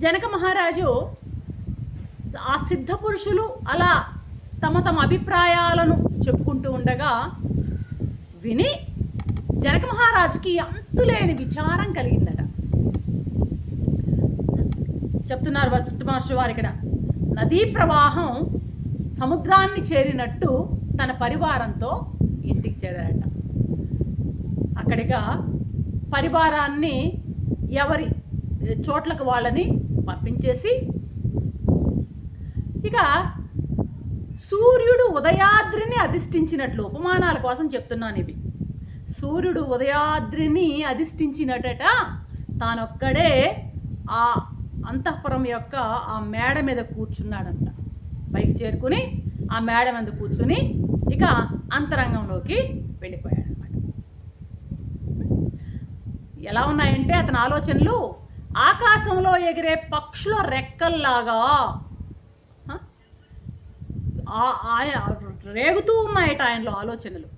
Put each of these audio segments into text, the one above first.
జనక మహారాజు ఆ సిద్ధ పురుషులు అలా తమ తమ అభిప్రాయాలను చెప్పుకుంటూ ఉండగా విని జనక మహారాజుకి అంతులేని విచారం కలిగిందట. చెప్తున్నారు వశిష్ఠ మహర్షి వారు ఇక్కడ నదీ ప్రవాహం సముద్రాన్ని చేరినట్టు తన పరివారంతో ఇంటికి చేరాడట అక్కడిగా పరివారాన్ని ఎవరి చోట్లకు వాళ్ళని అర్పించేసి ఇక సూర్యుడు ఉదయాద్రిని అధిష్ఠించినట్లు ఉపమానాల కోసం చెప్తున్నాను ఇవి. సూర్యుడు ఉదయాద్రిని అధిష్ఠించినటట తానొక్కడే ఆ అంతఃపురం యొక్క ఆ మేడ మీద కూర్చున్నాడంట. పైకి చేరుకుని ఆ మేడ మీద కూర్చుని ఇక అంతరంగంలోకి వెళ్ళిపోయాడు అనమాట ఎలా ఉన్నాయంటే అతని ఆలోచనలు ఆకాశంలో ఎగిరే పక్షుల రెక్కల్లాగా రేగుతూ ఉన్నాయట ఆయనలో ఆలోచనలు.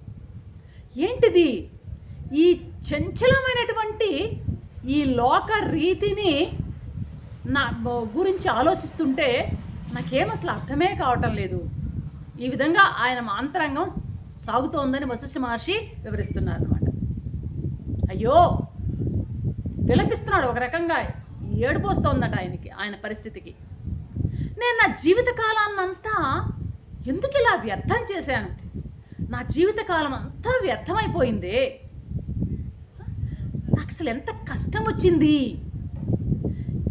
ఏంటిది? ఈ చంచలమైనటువంటి ఈ లోక రీతిని నా గురించి ఆలోచిస్తుంటే నాకేం అసలు అర్థమే కావటం లేదు. ఈ విధంగా ఆయన అంతరంగం సాగుతోందని వశిష్ఠ మహర్షి వివరిస్తున్నారు అనమాట అయ్యో! విలపిస్తున్నాడు ఒక రకంగా. ఏడుపు వస్తోందట ఆయనకి ఆయన పరిస్థితికి. నేను నా జీవిత కాలాన్నంతా ఎందుకు ఇలా వ్యర్థం చేశాను? నా జీవితకాలం అంతా వ్యర్థమైపోయిందే. నాకు అసలు ఎంత కష్టం వచ్చింది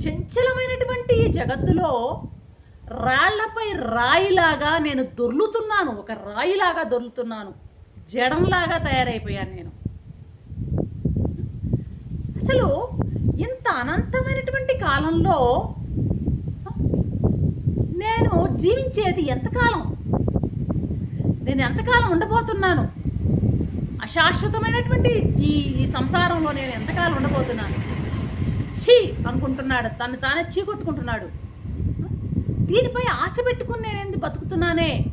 చంచలమైనటువంటి ఈ జగత్తులో రాళ్ళపై రాయిలాగా నేను దొర్లుతున్నాను. ఒక రాయిలాగా దొర్లుతున్నాను. జడంలాగా తయారైపోయాను నేను. అసలు ఇంత అనంతమైనటువంటి కాలంలో నేను జీవించేది ఎంతకాలం? నేను ఎంతకాలం ఉండబోతున్నాను? అశాశ్వతమైనటువంటి ఈ ఈ సంసారంలో నేను ఎంతకాలం ఉండబోతున్నాను? ఛీ! అనుకుంటున్నాడు. తను తానే చీ కొట్టుకుంటున్నాడు. దీనిపై ఆశ పెట్టుకుని నేను ఎందుకు బతుకుతున్నానే?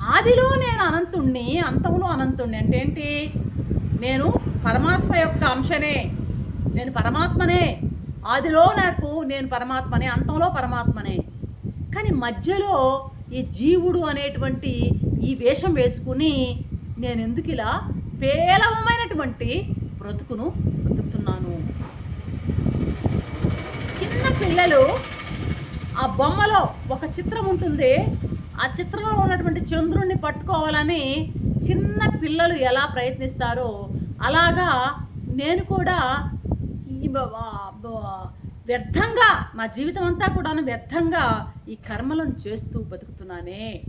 ఆదిలో నేను అనంతుణ్ణి అంతంలో అనంతుణ్ణి అంటే ఏంటి? నేను పరమాత్మ యొక్క అంశనే. నేను పరమాత్మనే. ఆదిలో నాకు నేను పరమాత్మనే అంతంలో పరమాత్మనే. కానీ మధ్యలో ఈ జీవుడు అనేటువంటి ఈ వేషం వేసుకుని నేను ఎందుకు ఇలా పేలవమైనటువంటి బ్రతుకును బ్రతుకుతున్నాను? చిన్న పిల్లలు ఆ బొమ్మలో ఒక చిత్రం ఉంటుంది. ఆ చిత్రంలో ఉన్నటువంటి చంద్రుణ్ణి పట్టుకోవాలని చిన్న పిల్లలు ఎలా ప్రయత్నిస్తారో అలాగా నేను కూడా వ్యర్థంగా నా జీవితం అంతా కూడా వ్యర్థంగా ఈ కర్మలను చేస్తూ బతుకుతున్నానే.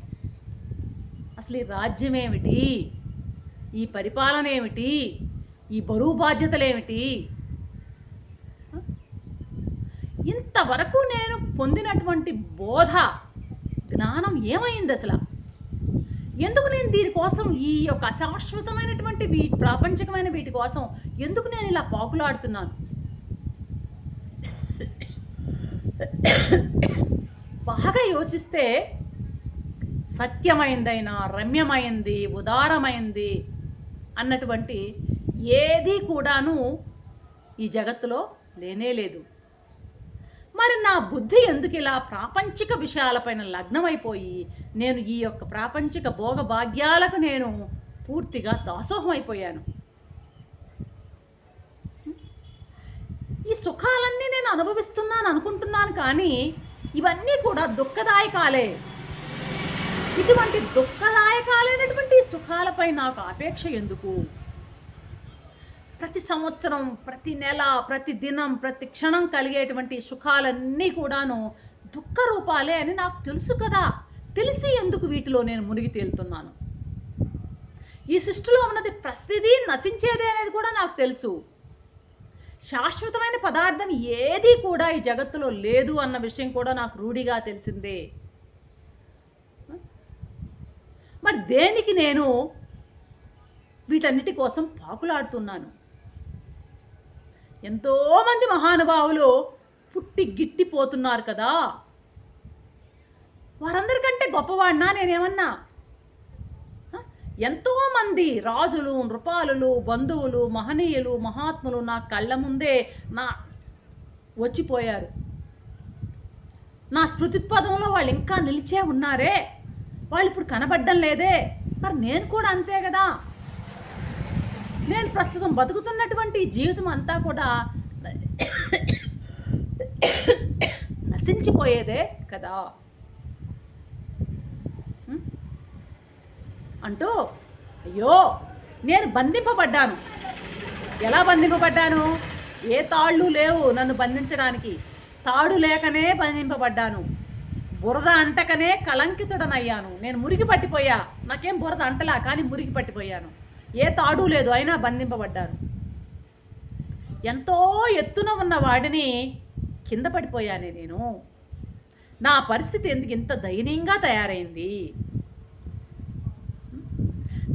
అసలు ఈ రాజ్యం ఏమిటి ఈ పరిపాలన ఏమిటి ఈ బరువు బాధ్యతలు ఏమిటి ఇంతవరకు నేను పొందినటువంటి బోధ జ్ఞానం ఏమైంది అసలు? దీని కోసం ఈ యొక్క అశాశ్వతమైనటువంటి వీ ప్రాపంచికమైన వీటి కోసం ఎందుకు నేను ఇలా పాకులాడుతున్నాను? బాగా యోచిస్తే సత్యమైందైనా రమ్యమైంది ఉదారమైంది అన్నటువంటి ఏది కూడాను ఈ జగత్తులో లేనే లేదు. మరి నా బుద్ధి ఎందుకు ఇలా ప్రాపంచిక విషయాలపైన లగ్నమైపోయి నేను ఈ యొక్క ప్రాపంచిక భోగభాగ్యాలకు నేను పూర్తిగా దాసోహం అయిపోయాను ఈ సుఖాలన్నీ నేను అనుభవిస్తున్నాను అనుకుంటున్నాను కానీ ఇవన్నీ కూడా దుఃఖదాయకాలే. ఇటువంటి దుఃఖదాయకాలైనటువంటి సుఖాలపై నాకు అపేక్ష ఎందుకు? ప్రతి సంవత్సరం ప్రతి నెల ప్రతి దినం ప్రతి క్షణం కలిగేటువంటి సుఖాలన్నీ కూడాను దుఃఖ రూపాలే అని నాకు తెలుసు కదా. తెలిసి ఎందుకు వీటిలో నేను మునిగి తేలుతున్నాను? ఈ సృష్టిలో ఉన్నది ప్రతిదీ నశించేదే అనేది కూడా నాకు తెలుసు. శాశ్వతమైన పదార్థం ఏది కూడా ఈ జగత్తులో లేదు అన్న విషయం కూడా నాకు రూఢిగా తెలిసిందే. మరి దేనికి నేను వీటన్నిటి కోసం పాకులాడుతున్నాను? ఎంతోమంది మహానుభావులు పుట్టి గిట్టిపోతున్నారు కదా. వారందరికంటే గొప్పవాడినా నేనేమన్నా? ఎంతోమంది రాజులు నృపాలులు బంధువులు మహనీయులు మహాత్ములు నా కళ్ళ ముందే నా వచ్చిపోయారు. నా స్మృతి పదంలో వాళ్ళు ఇంకా నిలిచే ఉన్నారే? వాళ్ళు ఇప్పుడు కనబడ్డం లేదే? మరి నేను కూడా అంతే కదా? నేను ప్రస్తుతం బతుకుతున్నటువంటి జీవితం అంతా కూడా నశించిపోయేదే కదా? అంటూ అయ్యో నేను బంధింపబడ్డాను. ఎలా బంధింపబడ్డాను? ఏ తాళ్ళు లేవు నన్ను బంధించడానికి. తాడు లేకనే బంధింపబడ్డాను. బురద అంటకనే కలంకితుడనయ్యాను నేను మురిగి పట్టిపోయా. నాకేం బురద అంటలా కానీ మురిగి పట్టిపోయాను. ఏ తాడు లేదు అయినా బంధింపబడ్డాను. ఎంతో ఎత్తున ఉన్న వాడిని కింద పడిపోయానే నేను. నా పరిస్థితి ఎందుకు ఇంత దయనీయంగా తయారైంది?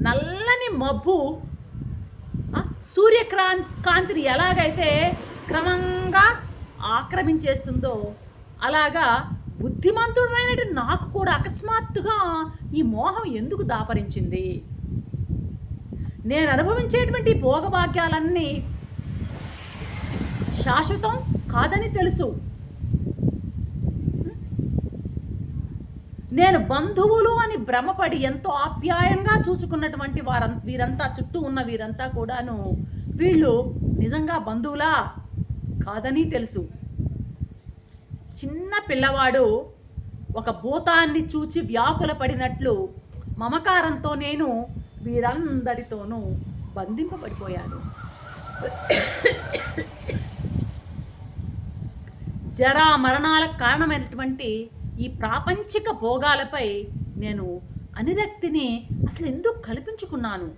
నల్లని మబ్బు సూర్యక్రాం కాంతిని ఎలాగైతే క్రమంగా ఆక్రమించేస్తుందో అలాగా బుద్ధిమంతుడమైన నాకు కూడా అకస్మాత్తుగా ఈ మోహం ఎందుకు దాపరించింది? నేను అనుభవించేటువంటి భోగభాగ్యాలన్నీ శాశ్వతం కాదని తెలుసు. నేను బంధువులు అని భ్రమపడి ఎంతో ఆప్యాయంగా చూచుకున్నటువంటి వారం వీరంతా చుట్టూ ఉన్న వీరంతా కూడాను వీళ్ళు నిజంగా బంధువులా కాదని తెలుసు. చిన్న పిల్లవాడు ఒక భూతాన్ని చూచి వ్యాకుల పడినట్లు మమకారంతో నేను వీరందరితోనూ బంధింపబడిపోయాను. జరా మరణాలకు కారణమైనటువంటి ఈ ప్రాపంచిక భోగాలపై నేను అనిరక్తిని అసలు ఎందుకు కల్పించుకున్నాను?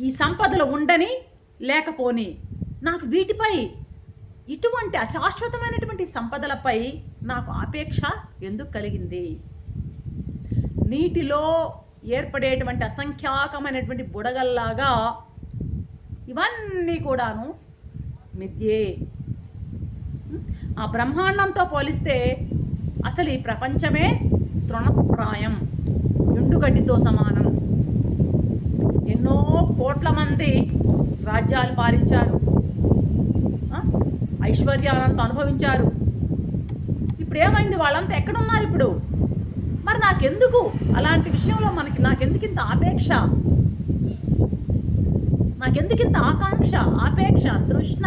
ఈ సంపదలు ఉండని లేకపోని నాకు వీటిపై ఇటువంటి అశాశ్వతమైనటువంటి సంపదలపై నాకు ఆపేక్ష ఎందుకు కలిగింది? నీటిలో ఏర్పడేటువంటి అసంఖ్యాకమైనటువంటి బుడగల్లాగా ఇవన్నీ కూడాను మిథ్యే. ఆ బ్రహ్మాండంతో పోలిస్తే అసలు ఈ ప్రపంచమే తృణప్రాయం ఎండుగడ్డితో సమానం. ఎన్నో కోట్ల మంది రాజ్యాలు పాలించారు. ఐశ్వర్యాలంతా అనుభవించారు. ఇప్పుడు ఏమైంది వాళ్ళంతా ఎక్కడున్నారు ఇప్పుడు? మరి నాకెందుకు? అలాంటి విషయంలో మనకి నాకెందుకు ఇంత ఆపేక్ష? నాకెందుకు ఇంత ఆకాంక్ష ఆపేక్ష తృష్ణ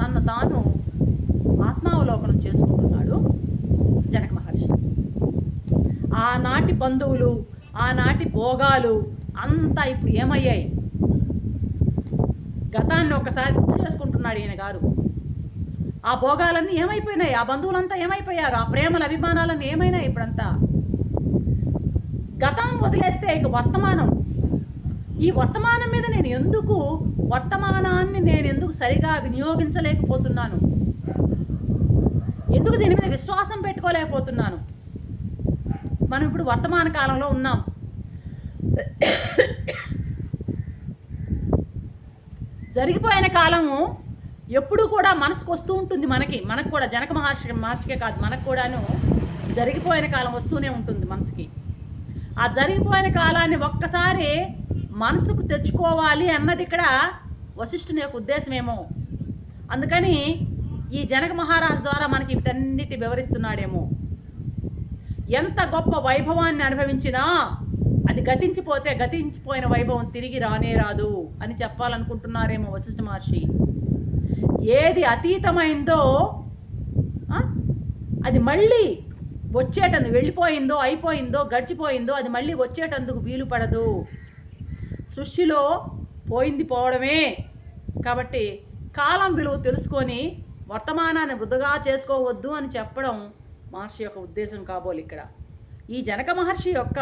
తను తాను ఆత్మావలోకనం చేసుకుంటున్నాడు జనక మహర్షి. ఆనాటి బంధువులు ఆనాటి భోగాలు అంతా ఇప్పుడు ఏమయ్యాయి? గతాన్ని ఒకసారి గుర్తు చేసుకుంటున్నాడు ఈయన గారు. ఆ భోగాలన్నీ ఏమైపోయినాయి? ఆ బంధువులంతా ఏమైపోయారు? ఆ ప్రేమల అభిమానాలన్నీ ఏమైనాయి ఇప్పుడంతా? గతం వదిలేస్తే ఇక వర్తమానం. ఈ వర్తమానం మీద నేను ఎందుకు వర్తమానాన్ని నేను ఎందుకు సరిగా వినియోగించలేకపోతున్నాను? ఎందుకు దీని మీద విశ్వాసం పెట్టుకోలేకపోతున్నాను? మనం ఇప్పుడు వర్తమాన కాలంలో ఉన్నాం. జరిగిపోయిన కాలము ఎప్పుడు కూడా మనసుకు వస్తూ ఉంటుంది మనకి. మనకు కూడా జనక మహర్షి మహర్షికే కాదు మనకు కూడాను జరిగిపోయిన కాలం వస్తూనే ఉంటుంది మనసుకి. ఆ జరిగిపోయిన కాలాన్ని ఒక్కసారి మనసుకు తెచ్చుకోవాలి అన్నది ఇక్కడ వశిష్ఠుని యొక్క ఉద్దేశమేమో. అందుకని ఈ జనక మహారాజు ద్వారా మనకి వీటన్నిటి వివరిస్తున్నాడేమో. ఎంత గొప్ప వైభవాన్ని అనుభవించినా అది గతించిపోతే గతించిపోయిన వైభవం తిరిగి రానే రాదు అని చెప్పాలనుకుంటున్నారేమో వశిష్ఠ మహర్షి. ఏది అతీతమైందో అది మళ్ళీ వచ్చేటందుకు వెళ్ళిపోయిందో అయిపోయిందో గడిచిపోయిందో అది మళ్ళీ వచ్చేటందుకు వీలు పడదు. సృష్టిలో పోయింది పోవడమే. కాబట్టి కాలం విలువ తెలుసుకొని వర్తమానాన్ని వృధగా చేసుకోవద్దు అని చెప్పడం మహర్షి యొక్క ఉద్దేశం కాబోలు ఇక్కడ. ఈ జనక మహర్షి యొక్క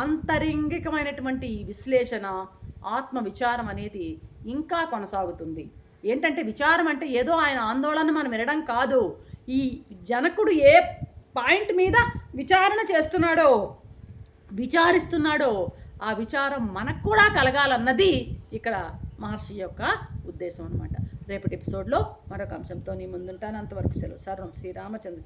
ఆంతరింగికమైనటువంటి విశ్లేషణ ఆత్మ విచారం అనేది ఇంకా కొనసాగుతుంది. ఏంటంటే విచారం అంటే ఏదో ఆయన ఆందోళన మనం వినడం కాదు. ఈ జనకుడు ఏ పాయింట్ మీద విచారణ చేస్తున్నాడో విచారిస్తున్నాడో ఆ విచారం మనకు కూడా కలగాలన్నది ఇక్కడ మహర్షి యొక్క ఉద్దేశం అనమాట రేపటి ఎపిసోడ్లో మరొక అంశంతో నీ ముందుంటాను. అంతవరకు సెలవు. సర్వం శ్రీరామచంద్ర